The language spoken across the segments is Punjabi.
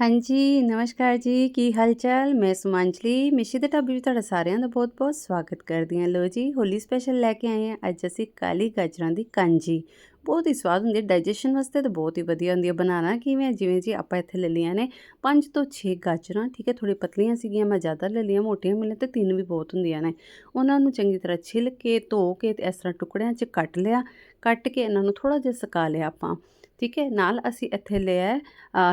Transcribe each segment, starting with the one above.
ਹਾਂਜੀ, ਨਮਸਕਾਰ ਜੀ। ਕੀ ਹਾਲ ਚਾਲ ਮੈਂ ਸੁਮਾਂਜਲੀ। ਮਿਸ਼ੀ ਦੇ ਢਾਬੇ ਵਿੱਚ ਤੁਹਾਡਾ ਸਾਰਿਆਂ ਦਾ ਬਹੁਤ-ਬਹੁਤ ਸਵਾਗਤ ਕਰਦੀ ਹਾਂ। ਲੋ ਜੀ, ਹੋਲੀ ਸਪੈਸ਼ਲ ਲੈ ਕੇ ਆਏ ਹਾਂ। ਅੱਜ ਅਸੀਂ ਕਾਲੀ ਗਾਜਰਾਂ ਦੀ ਕਾਂਜੀ। ਬਹੁਤ ਹੀ ਸਵਾਦ ਹੁੰਦੀ ਹੈ। ਡਾਈਜੈਸ਼ਨ ਵਾਸਤੇ ਤਾਂ ਬਹੁਤ ਹੀ ਵਧੀਆ ਹੁੰਦੀ ਹੈ। ਬਣਾਉਣਾ ਕਿਵੇਂ ਹੈ? ਜਿਵੇਂ ਜੀ ਆਪਾਂ ਇੱਥੇ ਲੈ ਲਈਆਂ ਨੇ 5 ਤੋਂ 6 ਗਾਜਰਾਂ। ਠੀਕ ਹੈ ਥੋੜੀ ਪਤਲੀਆਂ ਸੀਗੀਆਂ, ਮੈਂ ਜ਼ਿਆਦਾ ਲੈ ਲਈਆਂ। ਮੋਟੀਆਂ ਮਿਲੇ ਤੇ ਤਿੰਨ ਵੀ ਬਹੁਤ ਹੁੰਦੀਆਂ ਨੇ। ਉਹਨਾਂ ਨੂੰ ਚੰਗੀ ਤਰ੍ਹਾਂ ਛਿੱਲ ਕੇ, ਧੋ ਕੇ ਤੇ ਇਸ ਤਰ੍ਹਾਂ ਟੁਕੜਿਆਂ 'ਚ ਕੱਟ ਲਿਆ। ਕੱਟ ਕੇ ਇਹਨਾਂ ਨੂੰ ਥੋੜਾ ਜਿਹਾ ਸੁਕਾ ਲਿਆ ਆਪਾਂ। ਠੀਕ ਹੈ, ਨਾਲ ਅਸੀਂ ਇੱਥੇ ਲਿਆ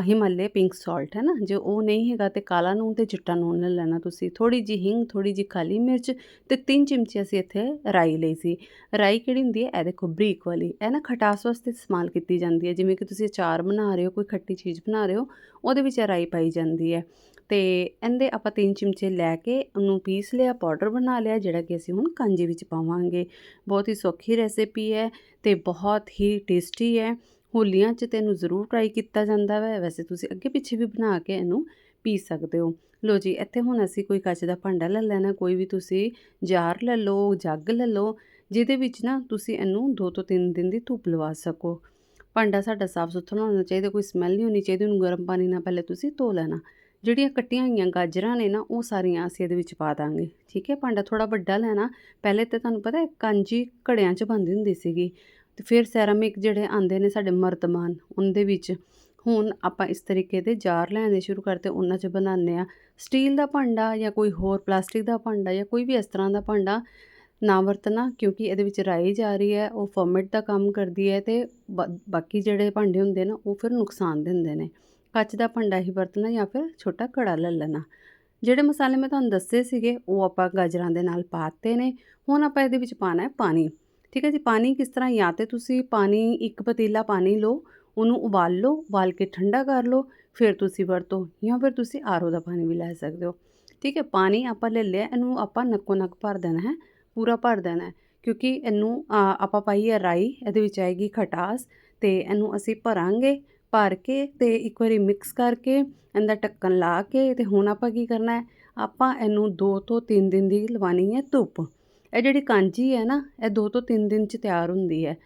ਹਿਮਾਲੇ ਪਿੰਕ ਸਾਲਟ ਹੈ ਨਾ, ਜੇ ਉਹ ਨਹੀਂ ਹੈਗਾ ਤੇ ਕਾਲਾ ਨੂਨ ਤੇ ਚਿੱਟਾ ਨੂਨ ਲੈ ਲੈਣਾ ਤੁਸੀਂ। ਥੋੜੀ ਜੀ ਹਿੰਗ ਥੋੜੀ ਜੀ ਕਾਲੀ ਮਿਰਚ ਤੇ ਤਿੰਨ ਚਮਚੇ ਅਸੀਂ ਇੱਥੇ ਰਾਈ ਲਈ ਸੀ। ਰਾਈ ਕਿਹੜੀ ਹੁੰਦੀ ਹੈ? ਇਹ ਦੇਖੋ ਬਰੀਕ ਵਾਲੀ। ਇਹ ਨਾ ਖਟਾਸ ਵਾਸਤੇ ਇਸਤੇਮਾਲ ਕੀਤੀ ਜਾਂਦੀ ਹੈ। ਜਿਵੇਂ ਕਿ ਤੁਸੀਂ ਅਚਾਰ ਬਣਾ ਰਹੇ ਹੋ, ਕੋਈ ਖੱਟੀ ਚੀਜ਼ ਬਣਾ ਰਹੇ ਹੋ, ਉਹਦੇ ਵਿੱਚ ਇਹ ਰਾਈ ਪਾਈ ਜਾਂਦੀ ਹੈ। ਤੇ ਇਹਦੇ ਆਪਾਂ ਤਿੰਨ ਚਮਚੇ ਲੈ ਕੇ ਉਹਨੂੰ ਪੀਸ ਲਿਆ, ਪਾਊਡਰ ਬਣਾ ਲਿਆ, ਜਿਹੜਾ ਕਿ ਅਸੀਂ ਹੁਣ ਕਾਂਜੀ ਵਿੱਚ ਪਾਵਾਂਗੇ। ਬਹੁਤ ਹੀ ਸੌਖੀ ਰੈਸਿਪੀ ਹੈ ਤੇ ਬਹੁਤ ਹੀ ਟੇਸਟੀ ਹੈ। ਹੋਲੀਆਂ 'ਚ ਤੈਨੂੰ ਜ਼ਰੂਰ ਟਰਾਈ ਕੀਤਾ ਜਾਂਦਾ ਵੈ। ਵੈਸੇ ਤੁਸੀਂ ਅੱਗੇ ਪਿੱਛੇ ਵੀ ਬਣਾ ਕੇ ਇਹਨੂੰ ਪੀ ਸਕਦੇ ਹੋ। ਲੋ ਜੀ, ਇੱਥੇ ਹੁਣ ਅਸੀਂ ਕੋਈ ਕੱਚ ਦਾ ਭਾਂਡਾ ਲੈ ਲੈਣਾ, ਕੋਈ ਵੀ ਤੁਸੀਂ ਜਾਰ ਲੈ ਲਓ, ਜੱਗ ਲੈ ਲਓ, ਜਿਹਦੇ ਵਿੱਚ ਨਾ ਤੁਸੀਂ ਇਹਨੂੰ 2 ਤੋਂ 3 ਦਿਨ ਦੀ ਧੁੱਪ ਲਵਾ ਸਕੋ। ਭਾਂਡਾ ਸਾਡਾ ਸਾਫ਼ ਸੁਥਰਾ ਹੋਣਾ ਚਾਹੀਦਾ, ਕੋਈ ਸਮੈਲ ਨਹੀਂ ਹੋਣੀ ਚਾਹੀਦੀ, ਉਹਨੂੰ ਗਰਮ ਪਾਣੀ ਨਾਲ ਪਹਿਲੇ ਤੁਸੀਂ ਧੋ ਲੈਣਾ। ਜਿਹੜੀਆਂ ਕੱਟੀਆਂ ਹੋਈਆਂ ਗਾਜਰਾਂ ਨੇ ਨਾ, ਉਹ ਸਾਰੀਆਂ ਅਸੀਂ ਇਹਦੇ ਵਿੱਚ ਪਾ ਦਾਂਗੇ। ਠੀਕ ਹੈ, ਭਾਂਡਾ ਥੋੜਾ ਵੱਡਾ ਲੈਣਾ। ਪਹਿਲੇ ਤੇ ਤੁਹਾਨੂੰ ਪਤਾ ਹੈ, ਕਾਂਜੀ ਘੜਿਆਂ 'ਚ ਬੰਦੀ ਹੁੰਦੀ ਸੀਗੀ। ਤੇ ਫਿਰ ਸੈਰਾਮਿਕ ਜਿਹੜੇ ਆਂਦੇ ਨੇ ਸਾਡੇ ਮਰਤਬਾਨ ਉਹਦੇ ਵਿੱਚ ਹੁਣ ਆਪਾਂ ਇਸ ਤਰੀਕੇ ਦੇ ਜਾਰ ਲੈਣੇ ਸ਼ੁਰੂ ਕਰਤੇ, ਉਹਨਾਂ 'ਚ ਬਣਾਉਂਦੇ ਆ ਸਟੀਲ ਦਾ ਭਾਂਡਾ ਜਾਂ ਕੋਈ ਹੋਰ ਪਲਾਸਟਿਕ ਦਾ ਭਾਂਡਾ ਜਾਂ ਕੋਈ ਵੀ ਇਸ ਤਰ੍ਹਾਂ ਦਾ ਭਾਂਡਾ ਨਾ ਵਰਤਣਾ, ਕਿਉਂਕਿ ਇਹਦੇ ਵਿੱਚ ਰਾਈ ਜਾ ਰਹੀ ਹੈ, ਉਹ ਫਰਮੈਂਟ ਦਾ ਕੰਮ ਕਰਦੀ ਹੈ ਤੇ ਬਾ- ਬਾਕੀ ਜਿਹੜੇ ਭਾਂਡੇ ਹੁੰਦੇ ਨੇ, ਉਹ ਫਿਰ ਨੁਕਸਾਨ ਦਿੰਦੇ ਨੇ। ਕੱਚ ਦਾ ਭਾਂਡਾ ਹੀ ਵਰਤਣਾ ਜਾਂ ਫਿਰ ਛੋਟਾ ਘੜਾ ਲੈ ਲੈਣਾ। ਜਿਹੜੇ ਮਸਾਲੇ ਮੈਂ ਤੁਹਾਨੂੰ ਦੱਸੇ ਸੀਗੇ, ਉਹ ਆਪਾਂ ਗਾਜਰਾਂ ਦੇ ਨਾਲ ਪਾਤੇ ਨੇ। ਹੁਣ ਆਪਾਂ ਇਹਦੇ ਵਿੱਚ ਪਾਣਾ ਹੈ ਪਾਣੀ। ਠੀਕ ਹੈ ਜੀ, ਪਾਣੀ ਕਿਸ ਤਰ੍ਹਾਂ ਜਾਂ ਤੇ ਤੁਸੀਂ ਪਾਣੀ ਇੱਕ ਪਤੀਲਾ ਪਾਣੀ ਲਓ, ਉਹਨੂੰ ਉਬਾਲ ਲਓ, ਉਬਾਲ ਕੇ ਠੰਡਾ ਕਰ ਲਓ, ਫਿਰ ਤੁਸੀਂ ਵਰਤੋ ਜਾਂ ਫਿਰ ਤੁਸੀਂ ਆਰੋ ਦਾ ਪਾਣੀ ਵੀ ਲੈ ਸਕਦੇ ਹੋ। ਠੀਕ ਹੈ, ਪਾਣੀ ਆਪਾਂ ਲੈ ਲਿਆ, ਇਹਨੂੰ ਆਪਾਂ ਨੱਕੋ ਨੱਕ ਭਰ ਦੇਣਾ ਹੈ, ਪੂਰਾ ਭਰ ਦੇਣਾ ਹੈ, ਕਿਉਂਕਿ ਇਹਨੂੰ ਆਪਾਂ ਪਾਈ ਹੈ ਰਾਈ, ਇਹਦੇ ਵਿੱਚ ਆਏਗੀ ਖਟਾਸ ਤੇ ਇਹਨੂੰ ਅਸੀਂ ਭਰਾਂਗੇ, ਭਰ ਕੇ ਤੇ ਇੱਕ ਵਾਰੀ ਮਿਕਸ ਕਰਕੇ ਇਹਦਾ ਢੱਕਣ ਲਾ ਕੇ ਤੇ ਹੁਣ ਆਪਾਂ ਕੀ ਕਰਨਾ ਹੈ, ਆਪਾਂ ਇਹਨੂੰ 2 ਤੋਂ 3 ਦਿਨ ਦੀ ਲਵਾਣੀ ਹੈ ਧੁੱਪ। ਇਹ ਜਿਹੜੀ ਕਾਂਜੀ ਹੈ ਨਾ ਇਹ 2 ਤੋਂ 3 ਦਿਨ ਚ ਤਿਆਰ ਹੁੰਦੀ ਹੈ।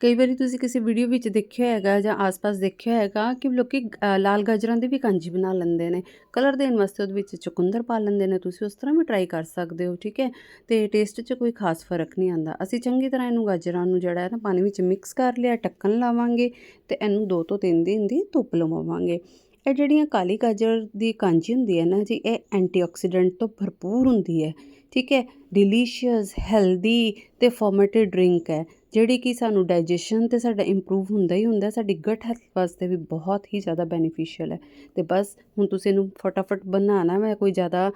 ਕਈ ਵਾਰੀ ਤੁਸੀਂ ਕਿਸੇ ਵੀਡੀਓ ਵਿੱਚ ਦੇਖਿਆ ਹੈਗਾ ਜਾਂ ਆਸ-ਪਾਸ ਦੇਖਿਆ ਹੈਗਾ ਕਿ ਲੋਕੀ ਅ, ਲਾਲ ਗਾਜਰਾਂ ਦੀ ਵੀ ਕਾਂਜੀ ਬਣਾ ਲੈਂਦੇ ਨੇ। ਕਲਰ ਦੇਣ ਵਾਸਤੇ ਉਹਦੇ ਵਿੱਚ ਚੁਕੰਦਰ ਪਾ ਲੈਂਦੇ ਨੇ। ਤੁਸੀਂ ਉਸ ਤਰ੍ਹਾਂ ਵੀ ਟਰਾਈ ਕਰ ਸਕਦੇ ਹੋ ਠੀਕ ਹੈ? ਤੇ ਟੇਸਟ 'ਚ ਕੋਈ ਖਾਸ ਫ਼ਰਕ ਨਹੀਂ ਆਂਦਾ ਅਸੀਂ ਚੰਗੀ ਤਰ੍ਹਾਂ ਇਹਨੂੰ ਗਾਜਰਾਂ ਨੂੰ ਜਿਹੜਾ ਹੈ ਨਾ ਪਾਣੀ ਵਿੱਚ ਮਿਕਸ ਕਰ ਲਿਆ ਢੱਕਣ ਲਾਵਾਂਗੇ ਤੇ ਇਹਨੂੰ 2 ਤੋਂ 3 ਦਿਨ ਦੀ ਧੁੱਪ ਲਵਾਵਾਂਗੇ। ਇਹ ਜਿਹੜੀਆਂ ਕਾਲੀ ਗਾਜਰ ਦੀ ਕਾਂਜੀ ਹੁੰਦੀ ਹੈ ਨਾ ਜੀ, ਇਹ ਐਂਟੀਆਕਸੀਡੈਂਟ ਤੋਂ ਭਰਪੂਰ ਹੁੰਦੀ ਹੈ। ਠੀਕ ਹੈ ਡਿਲੀਸ਼ੀਅਸ ਹੈਲਦੀ ਤੇ ਫਰਮੈਂਟਡ ਡਰਿੰਕ ਹੈ, ਜਿਹੜੀ ਕਿ ਸਾਨੂੰ ਡਾਈਜੈਸ਼ਨ ਤੇ ਸਾਡਾ ਇੰਪਰੂਵ ਹੁੰਦਾ ਹੀ ਹੁੰਦਾ, ਸਾਡੀ ਗਟ ਹੈਲਥ ਵਾਸਤੇ ਵੀ ਬਹੁਤ ਹੀ ਜ਼ਿਆਦਾ ਬੈਨੀਫੀਸ਼ੀਅਲ ਹੈ। ਤੇ ਬਸ ਹੁਣ ਤੁਸੀਂ ਇਹਨੂੰ ਫਟਾਫਟ ਬਣਾਉਣਾ ਮੈਂ ਕੋਈ ਜ਼ਿਆਦਾ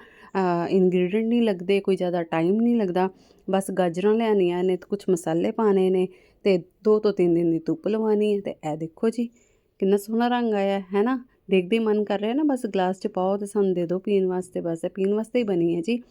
ਇਨਗਰੀਡੀਐਂਟ ਨਹੀਂ ਲੱਗਦੇ, ਕੋਈ ਜ਼ਿਆਦਾ ਟਾਈਮ ਨਹੀਂ ਲੱਗਦਾ, ਬਸ ਗਾਜਰਾਂ ਲੈਣੀਆਂ ਨੇ ਤੇ ਕੁਝ ਮਸਾਲੇ ਪਾਣੇ ਨੇ, ਤੇ 2 ਤੋਂ 3 ਦਿਨ ਦੀ ਧੁੱਪ ਲਵਾਉਣੀ ਹੈ, ਤੇ ਇਹ ਦੇਖੋ ਜੀ, ਕਿੰਨਾ ਸੋਹਣਾ ਰੰਗ ਆਇਆ, ਹੈ ਨਾ? ਦੇਖਦੇ ਹੀ ਮਨ ਕਰ ਰਿਹਾ ਨਾ, ਬਸ ਗਲਾਸ 'ਚ ਪਾਓ ਤੇ ਸਾਨੂੰ ਦੇ ਦਿਓ, ਪੀਣ ਵਾਸਤੇ ਬਸ, ਇਹ ਪੀਣ ਵਾਸਤੇ ਹੀ ਬਣੀ ਹੈ ਜੀ।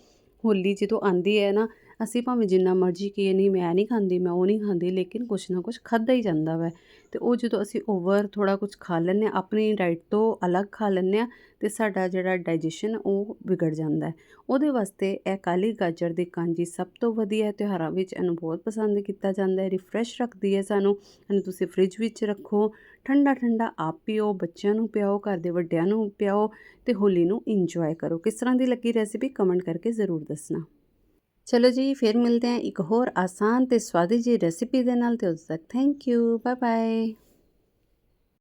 ਹੋਲੀ ਜਦੋਂ ਆਂਦੀ ਹੈ ਨਾ ਅਸੀਂ ਭਾਵੇਂ ਜਿੰਨਾ ਮਰਜ਼ੀ ਕਹੀਏ ਨਹੀਂ, ਮੈਂ ਨਹੀਂ ਖਾਂਦੀ, ਮੈਂ ਉਹ ਨਹੀਂ ਖਾਂਦੀ, ਲੇਕਿਨ ਕੁਛ ਨਾ ਕੁਛ ਖਾਧਾ ਹੀ ਜਾਂਦਾ ਵੈ। ਤੇ ਉਹ ਜਦੋਂ ਅਸੀਂ ਓਵਰ ਥੋੜਾ ਕੁਝ ਖਾ ਲੈਂਦੇ ਹਾਂ, ਆਪਣੀ ਡਾਈਟ ਤੋਂ ਅਲੱਗ ਖਾ ਲੈਂਦੇ ਹਾਂ, ਤੇ ਸਾਡਾ ਜਿਹੜਾ ਡਾਈਜੈਸ਼ਨ ਉਹ ਵਿਗੜ ਜਾਂਦਾ ਉਹਦੇ ਵਾਸਤੇ ਇਹ ਕਾਲੀ ਗਾਜਰ ਦੀ ਕਾਂਜੀ ਸਭ ਤੋਂ ਵਧੀਆ ਤਿਉਹਾਰਾਂ ਵਿੱਚ ਇਹਨੂੰ ਬਹੁਤ ਪਸੰਦ ਕੀਤਾ ਜਾਂਦਾ ਹੈ। ਰਿਫਰੈਸ਼ ਰੱਖਦੀ ਹੈ ਸਾਨੂੰ, ਇਹਨੂੰ ਤੁਸੀਂ ਫ੍ਰਿਜ ਵਿੱਚ ਰੱਖੋ, ਠੰਡਾ ਠੰਡਾ ਆਪ ਪੀਓ, ਬੱਚਿਆਂ ਨੂੰ ਪਿਆਓ, ਘਰ ਦੇ ਵੱਡਿਆਂ ਨੂੰ ਪਿਆਓ, ਤੇ ਹੋਲੀ ਨੂੰ ਇੰਜੋਏ ਕਰੋ। ਕਿਸ ਤਰ੍ਹਾਂ ਦੀ ਲੱਗੀ ਰੈਸਿਪੀ ਕਮੈਂਟ ਕਰਕੇ ਜ਼ਰੂਰ ਦੱਸਣਾ। ਚਲੋ ਜੀ, ਫਿਰ ਮਿਲਦੇ ਹਾਂ ਇੱਕ ਹੋਰ ਆਸਾਨ ਤੇ ਸਵਾਦੀ ਜੀ ਰੈਸਿਪੀ ਦੇ ਨਾਲ ਤੇ ਉਦੋਂ ਤੱਕ ਥੈਂਕ ਯੂ ਬਾਏ ਬਾਏ